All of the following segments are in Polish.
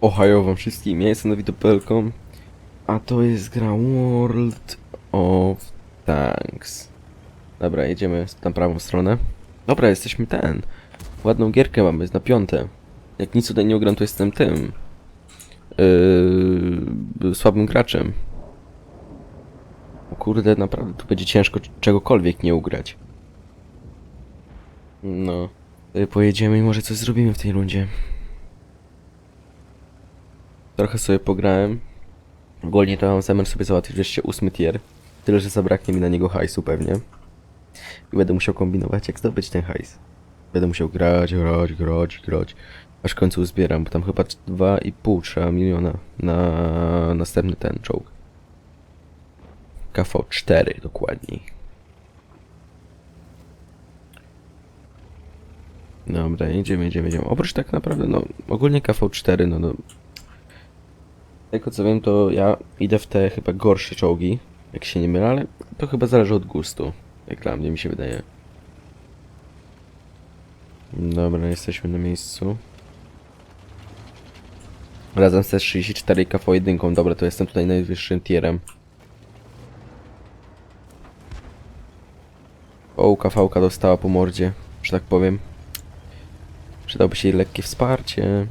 Ohio wam wszystkim, ja jestem Dawidopelką, a to jest gra World of Tanks. Dobra, jedziemy na prawą stronę. Dobra, jesteśmy ten. Ładną gierkę mamy, jest na piąte. Jak nic tutaj nie ugram, to jestem tym. Yy, słabym graczem. O kurde, naprawdę tu będzie ciężko czegokolwiek nie ugrać. No. Yy, Pojedziemy i może coś zrobimy w tej rundzie. Trochę sobie pograłem. Ogólnie to mam zamiar sobie załatwić wreszcie ósmy tier. Tyle, że zabraknie mi na niego hajsu pewnie. I będę musiał kombinować, jak zdobyć ten hajs. Będę musiał grać, grać, grać, grać. Aż w końcu uzbieram, bo tam chyba 2,5 trzeba miliona na następny ten czołg. KV4 dokładniej. Dobra, jedziemy, jedziemy, jedziemy. Oprócz tak naprawdę, no, ogólnie KV4, no, no. Tego co wiem, to ja idę w te chyba gorsze czołgi, jak się nie mylę, ale to chyba zależy od gustu. Jak dla mnie mi się wydaje. Dobra, jesteśmy na miejscu. Razem z 34 i KV1, dobra, to jestem tutaj najwyższym tierem. O, KV dostała po mordzie, że tak powiem. Przydałoby się jej lekkie wsparcie.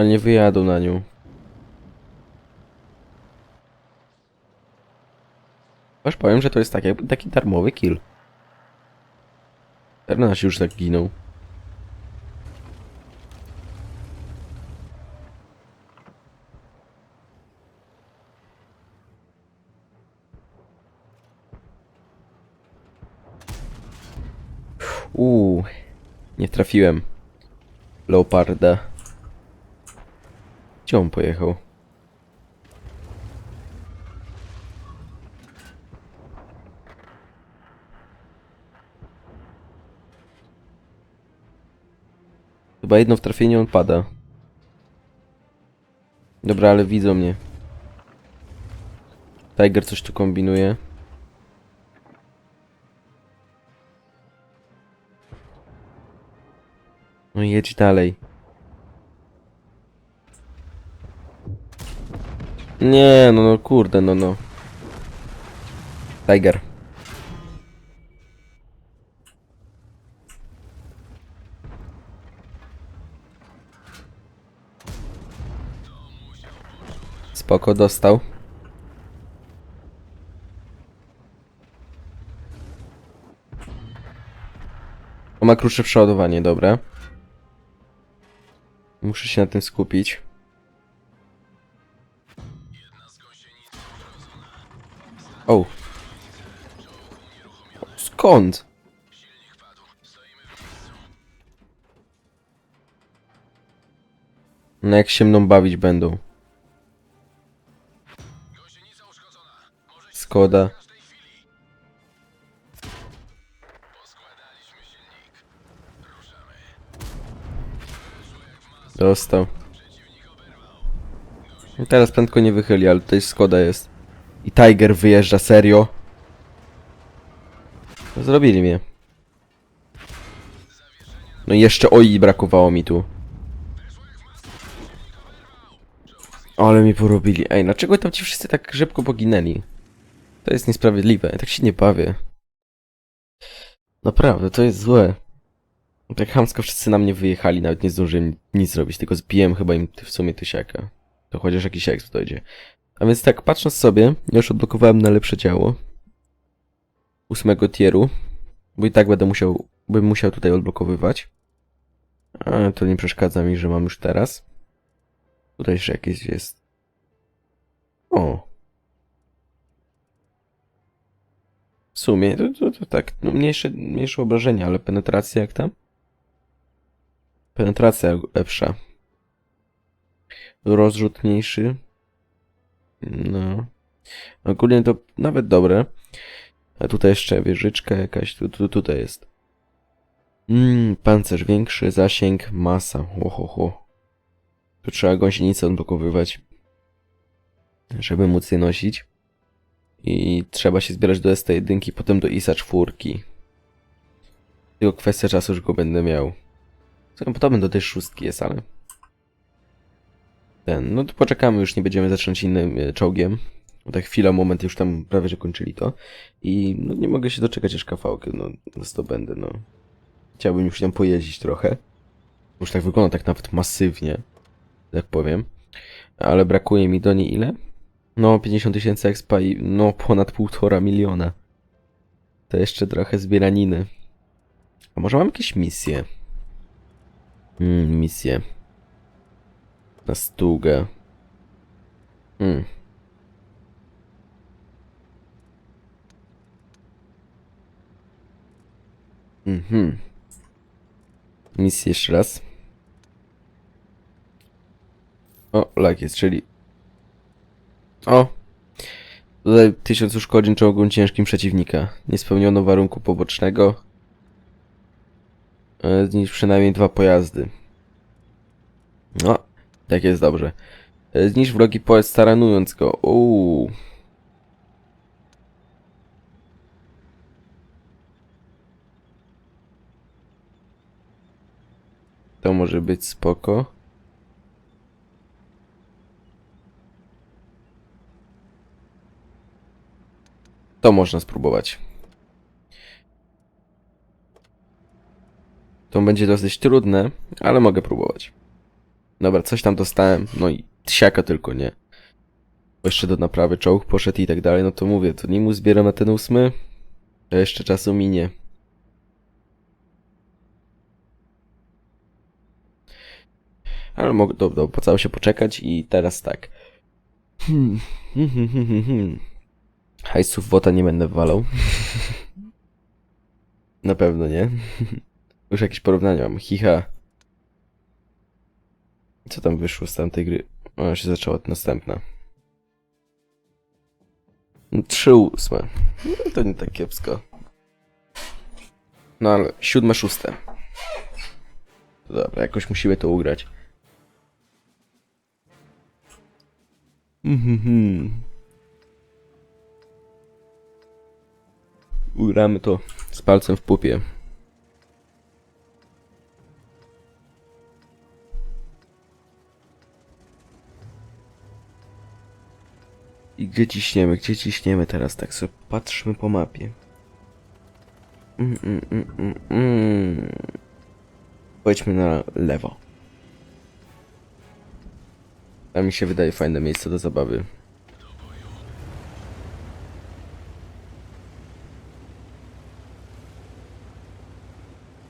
Ale nie wyjadą na nią. Aż powiem, że to jest tak jakby taki darmowy kill. Teraz już tak ginął. Uuu, nie trafiłem. Leoparda. Gdzie on pojechał? Chyba jedno w trafienie on pada. Dobra, ale widzą mnie. Tiger coś tu kombinuje. No jedź dalej. Nie, no, no kurde, no, no. Tiger. Spoko, dostał. On ma krótsze przeładowanie, dobra. Muszę się na tym skupić. O. Skąd? No jak się mną bawić będą. Skoda. Dostał. No teraz prędko nie wychyli, ale tutaj Skoda jest. I Tiger wyjeżdża, serio? No, Zrobili mnie. No i jeszcze OI brakowało mi tu. Ale mi porobili. Ej, dlaczego tam ci wszyscy tak szybko poginęli? To jest niesprawiedliwe. Tak się nie bawię. Naprawdę, to jest złe. Tak chamsko wszyscy na mnie wyjechali, nawet nie zdążyłem nic zrobić, tylko zbiłem chyba im w sumie tysiaka. To chociaż jakiś exp dojdzie. A więc tak, patrząc sobie, już odblokowałem najlepsze działo. Ósmego tieru. Bo i tak będę musiał, bym musiał tutaj odblokowywać. Ale to nie przeszkadza mi, że mam już teraz. Tutaj jeszcze jakieś jest. O. W sumie, to, to, to tak, no mniejsze, mniejsze obrażenia, ale penetracja jak tam? Penetracja lepsza. Rozrzut mniejszy. No. Ogólnie to nawet dobre. A tutaj jeszcze wieżyczka jakaś, tu, tu, tutaj jest. Mmm, pancerz większy, zasięg, masa. Ohoho. Tu trzeba gąsienicę odblokowywać, żeby móc je nosić. I trzeba się zbierać do ST1, potem do ISA 4. Tylko kwestia czasu, że go będę miał. Podobny do tej szóstki jest, ale... Ten, no to poczekamy, już nie będziemy zacząć innym e, czołgiem. Tak chwila, moment, już tam prawie, że kończyli to. I no nie mogę się doczekać aż kawałkę, no, no to będę, no. Chciałbym już tam pojeździć trochę. Już tak wygląda tak nawet masywnie, tak powiem. Ale brakuje mi do niej ile? No, 50 tysięcy expa i no ponad półtora miliona. To jeszcze trochę zbieraniny. A może mam jakieś misje? Mm, misje. Na stugę. Mm. Mhm. Misję jeszcze raz. O, lag jest, czyli... O! Tutaj tysiąc uszkodzeń czołgom ciężkim przeciwnika. Nie spełniono warunku pobocznego. E, Zniszcz przynajmniej dwa pojazdy. No, tak jest dobrze. E, Zniszcz wrogi pojazd taranując go. Uuu. To może być spoko. To można spróbować. To będzie dosyć trudne, ale mogę próbować. Dobra, coś tam dostałem, no i siaka tylko nie. Bo jeszcze do naprawy czołg poszedł i tak dalej, no to mówię, to nim uzbieram na ten ósmy, to jeszcze czasu minie. Ale mogę, dobra, opłacało się poczekać i teraz tak. Hmm. Hmm, hmm, hmm, hmm. Hajsów wota nie będę walał. Na pewno nie. Już jakieś porównania mam. Hiha. Co tam wyszło z tamtej gry? Ona się zaczęła następna. Trzy ósme. No to nie tak kiepsko. No ale siódme, szóste. Dobra, jakoś musimy to ugrać. Mhm. Ugramy to z palcem w pupie. I gdzie ciśniemy? Gdzie ciśniemy teraz? Tak sobie patrzmy po mapie. Mm, mm, mm, mm, mm. Pojedźmy na lewo. A mi się wydaje fajne miejsce do zabawy.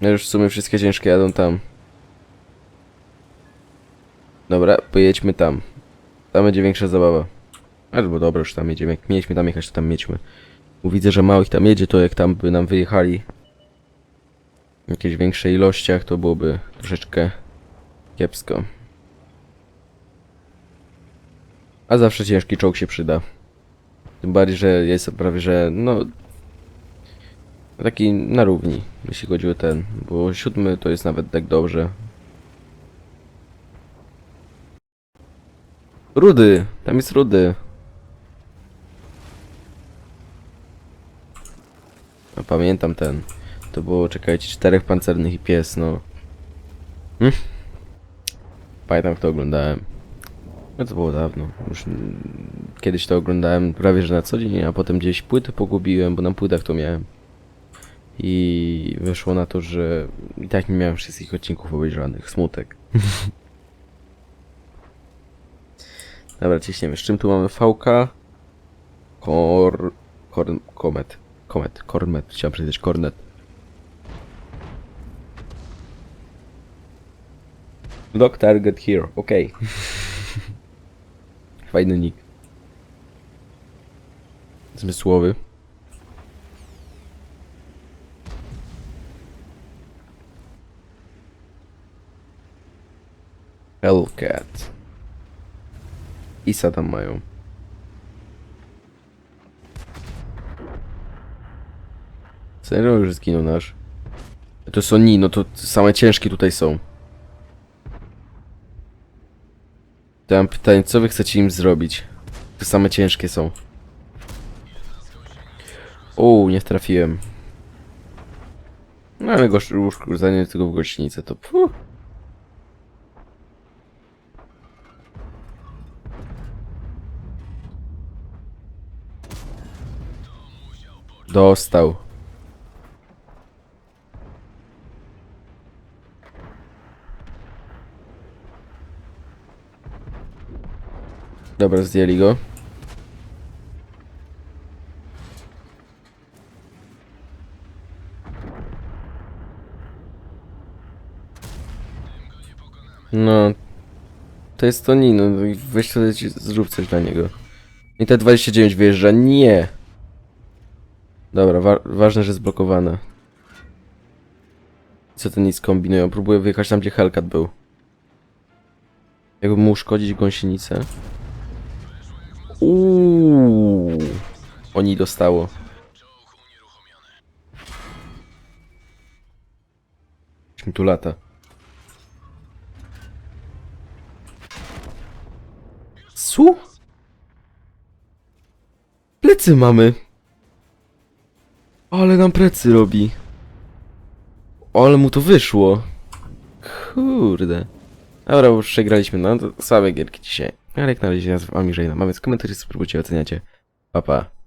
No już w sumie wszystkie ciężkie jadą tam. Dobra, pojedźmy tam. Tam będzie większa zabawa. Albo dobra, już tam jedziemy. Jak mieliśmy tam jechać, to tam mieliśmy. Bo widzę, że małych tam jedzie, to jak tam by nam wyjechali w jakiejś większej ilościach, to byłoby troszeczkę kiepsko. A zawsze ciężki czołg się przyda. Tym bardziej, że jest prawie, że no... Taki na równi, jeśli chodzi o ten. Bo siódmy to jest nawet tak dobrze. Rudy! Tam jest Rudy. No, pamiętam ten. To było, czekajcie, czterech pancernych i pies, no. Hm? Pamiętam, kto oglądałem. No to było dawno. Już kiedyś to oglądałem prawie że na co dzień, a potem gdzieś płyty pogubiłem, bo na płytach to miałem. I wyszło na to, że i tak nie miałem wszystkich odcinków obejrzanych. Smutek. Dobra, ciśniemy. Z czym tu mamy VK? Kor... Kor... Komet. Komet. Kornet. Chciałem przeczytać Kornet. Lock target here. Okej. Fajny nick. Zmysłowy. Hellcat. Isa tam mają. Serio już zginął nasz? To są ni, no to same ciężkie tutaj są. Mam pytanie, co wy chcecie im zrobić? To same ciężkie są. Uuu, nie trafiłem. No ale gość uszkurzanie tylko w gościnicę to puh. Dostał. Dobra, zdjęli go. No. To jest to Nino. no Weź to zrób coś dla niego. I te 29 wyjeżdża. Nie! Dobra, wa ważne, że zblokowane. Co ten nic kombinują? Próbuję wyjechać tam, gdzie Hellcat był. Jakby mu uszkodzić gąsienicę. Uuu. Oni dostało. Mi tu lata. Su? Plecy mamy. Ale nam plecy robi. Ale mu to wyszło. Kurde. Dobra, już przegraliśmy, no to słabe gierki dzisiaj. Ale jak na razie ja z wami żegnam. Komentarze spróbujcie, oceniacie. Pa, pa.